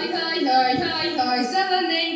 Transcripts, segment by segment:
hi, hi, hi, hi, hi, seven, eight.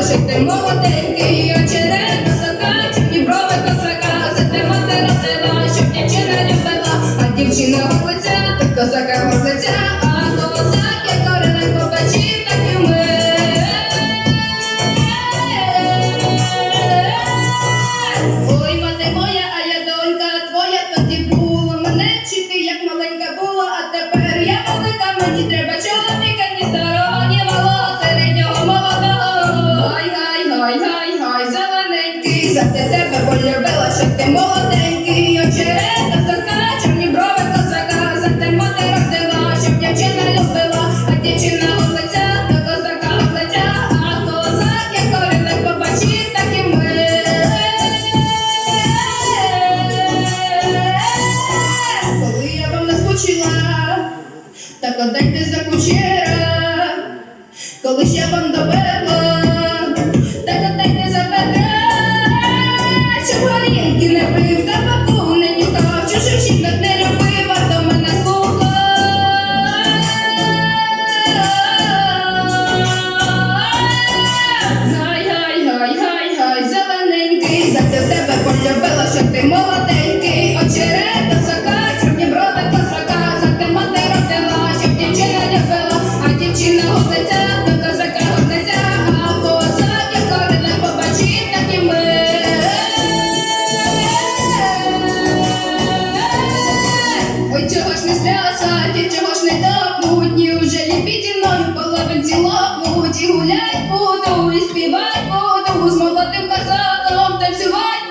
Полюбила, що ти молоденький, очерета закачені, брови козака, за те мати родила, дівчина любила, а дівчина горлиця, козака а козак як коренек по печі, так і ми. Ой, моя, а я донька твоя тоді була. Мене вчити, як маленька була, а тепер я велика, мені треба полюбила, що ти молоденький, очерета зака, чорні брови козака, за те мати родила, щоб дівчина любила, а дівчина облиця, до козака облиця, а козак, як побачив, так і ми. Коли я вам наскучила, так отдайте за кучера, коли ще вам добила, Чого ж не стрясати, чого ж не тапнуть, ні уже ліпіть і мною половинці лопнуть, і гулять буду, і співать буду, з молодим казаком танцювать.